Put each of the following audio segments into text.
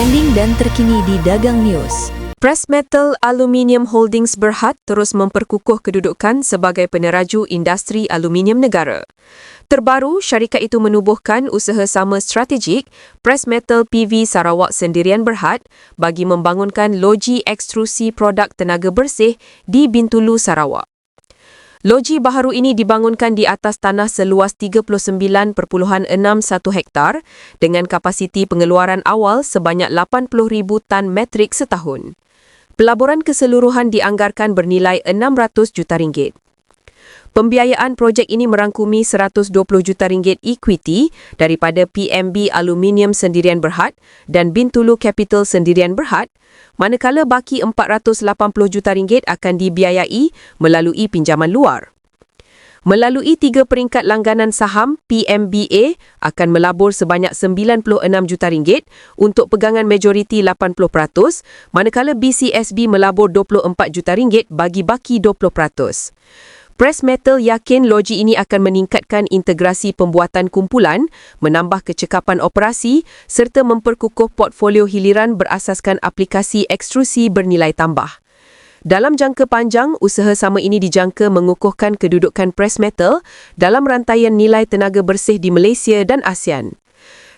trending dan terkini di Dagang News. Pressmetal Aluminium Holdings Berhad terus memperkukuh kedudukan sebagai peneraju industri aluminium negara. Terbaru, syarikat itu menubuhkan usaha sama strategik Pressmetal PV Sarawak Sendirian Berhad bagi membangunkan loji ekstrusi produk tenaga bersih di Bintulu, Sarawak. Loji baharu ini dibangunkan di atas tanah seluas 39.61 hektar dengan kapasiti pengeluaran awal sebanyak 80,000 tan metrik setahun. Pelaburan keseluruhan dianggarkan bernilai 600 juta ringgit. Pembiayaan projek ini merangkumi 120 juta ringgit equity daripada PMB Aluminium Sendirian Berhad dan Bintulu Capital Sendirian Berhad, manakala baki 480 juta ringgit akan dibiayai melalui pinjaman luar. Melalui tiga peringkat langganan saham, PMBA akan melabur sebanyak 96 juta ringgit untuk pegangan majoriti 80%, manakala BCSB melabur 24 juta ringgit bagi baki 20%. Press Metal yakin loji ini akan meningkatkan integrasi pembuatan kumpulan, menambah kecekapan operasi serta memperkukuh portfolio hiliran berasaskan aplikasi ekstrusi bernilai tambah. Dalam jangka panjang, usaha sama ini dijangka mengukuhkan kedudukan Press Metal dalam rantaian nilai tenaga bersih di Malaysia dan ASEAN.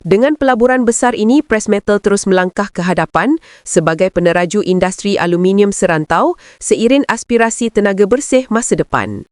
Dengan pelaburan besar ini, Press Metal terus melangkah ke hadapan sebagai peneraju industri aluminium serantau seiring aspirasi tenaga bersih masa depan.